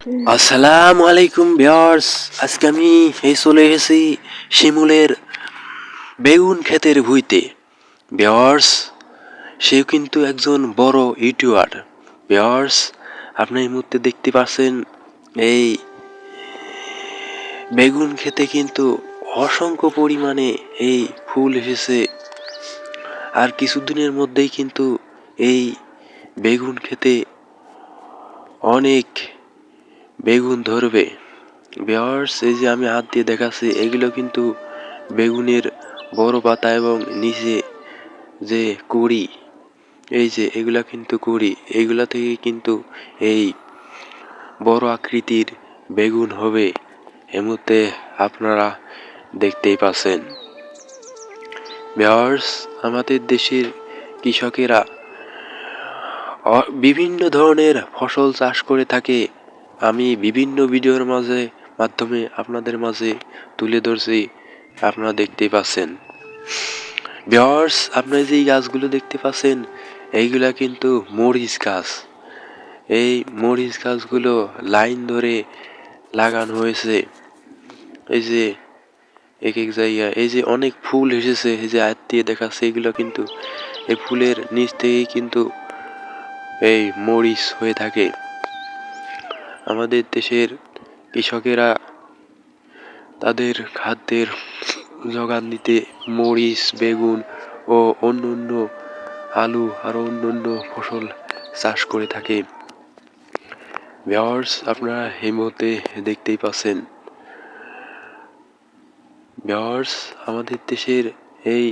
আসসালামু আলাইকুম ভিউয়ার্স। আজকে আমি এই চলে এসেছি শিমুলের বেগুন ক্ষেতের ভুইতে। ভিউয়ার্স, সেও কিন্তু একজন বড় ইউটিউবার। ভিউয়ার্স, আপনি এই মুহূর্তে দেখতে পাচ্ছেন এই বেগুন খেতে কিন্তু অসংখ্য পরিমাণে এই ফুল এসেছে। আর কিছুদিনের মধ্যেই কিন্তু এই বেগুন খেতে অনেক বেগুন ধরবে। বেয়ার্স এই যে আমি হাত দিয়ে দেখাচ্ছি, এগুলো কিন্তু বেগুনের বড় পাতা এবং নিচে যে কুড়ি, এই যে এগুলা কিন্তু কুড়ি, এগুলা থেকে কিন্তু এই বড় আকৃতির বেগুন হবে এমতে আপনারা দেখতেই পাচ্ছেন। বেয়ার্স, আমাদের দেশের কৃষকেরা বিভিন্ন ধরনের ফসল চাষ করে থাকে। আমি বিভিন্ন ভিডিওর মাঝে, মাধ্যমে আপনাদের মাঝে তুলে ধরছি, আপনারা দেখতেই পাচ্ছেন। ভিউয়ার্স, আপনারা যে গাছগুলো দেখতে পাচ্ছেন, এইগুলা কিন্তু মরিচ গাছ। এই মরিচ গাছগুলো লাইন ধরে লাগানো হয়েছে। এই যে এক এক জায়গায়, এই যে অনেক ফুল এসেছে, এই যে আয়াত দিয়ে দেখাচ্ছে, এগুলো কিন্তু এই ফুলের নিচ থেকেই কিন্তু এই মরিচ হয়ে থাকে। আমাদের দেশের কৃষকেরা তাদের খাদ্যের যোগান দিতে মরিচ, বেগুন ও অন্য অন্য আলু আরও অন্য অন্য ফসল চাষ করে থাকে। ভিউয়ার্স, আপনারা এই মুহূর্তে দেখতেই পাচ্ছেন। ভিউয়ার্স, আমাদের দেশের এই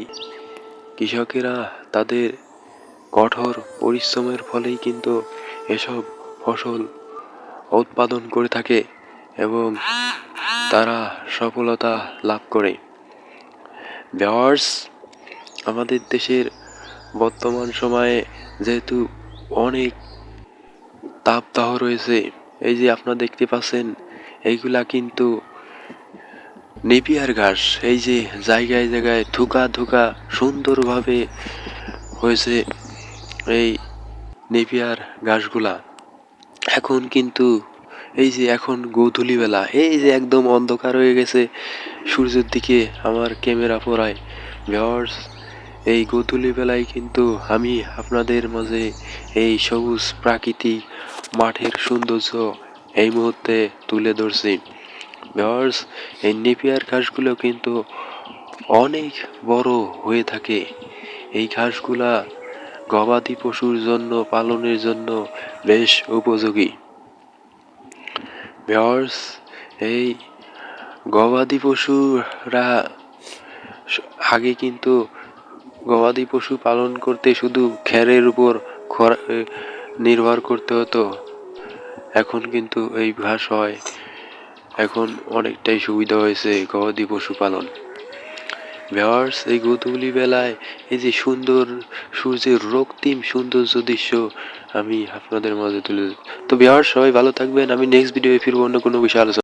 কৃষকেরা তাদের কঠোর পরিশ্রমের ফলেই কিন্তু এসব ফসল উৎপাদন করে থাকে এবং তারা সফলতা লাভ করে। ভিউয়ার্স আমাদের দেশের বর্তমান সময়ে যেহেতু অনেক তাপদাহ রয়েছে, এই যে আপনারা দেখতে পাচ্ছেন, এইগুলা কিন্তু নেপিয়ার ঘাস, এই যে জায়গায় জায়গায় থুকা থুকা সুন্দরভাবে হয়েছে এই নেপিয়ার ঘাসগুলা। এখন কিন্তু এই যে এখন গোধূলি বেলা, এই যে একদম অন্ধকার হয়ে গেছে, সূর্যের দিকে আমার ক্যামেরা পড়ায়। ভিউয়ার্স, এই গোধূলি বেলায় কিন্তু আমি আপনাদের মাঝে এই সবুজ প্রাকৃতিক মাঠের সৌন্দর্য এই মুহূর্তে তুলে ধরছি। ভিউয়ার্স, এই নেপিয়ার ঘাসগুলো কিন্তু অনেক বড় হয়ে থাকে। এই ঘাসগুলা গবাদি পশুর জন্য, পালনের জন্য বেশ উপযোগী। ভিউয়ার্স এই গবাদি পশুরা আগে কিন্তু গবাদি পশু পালন করতে শুধু খ্যারের উপর নির্ভর করতে হতো। এখন কিন্তু এই ঘাস হয়। এখন অনেকটাই সুবিধা হয়েছে গবাদি পশু পালন। ভিউয়ার্স এই গোধূলি বেলায়। এই যে সুন্দর সূর্যের রক্তিম সৌন্দর্য দৃশ্য আমি আপনাদের মাঝে তুলে তো ভিউয়ার্স সবাই ভালো থাকবেন। আমি নেক্সট ভিডিওয়ে ফিরবো, অন্য কোনো বিষয়ে আলোচনা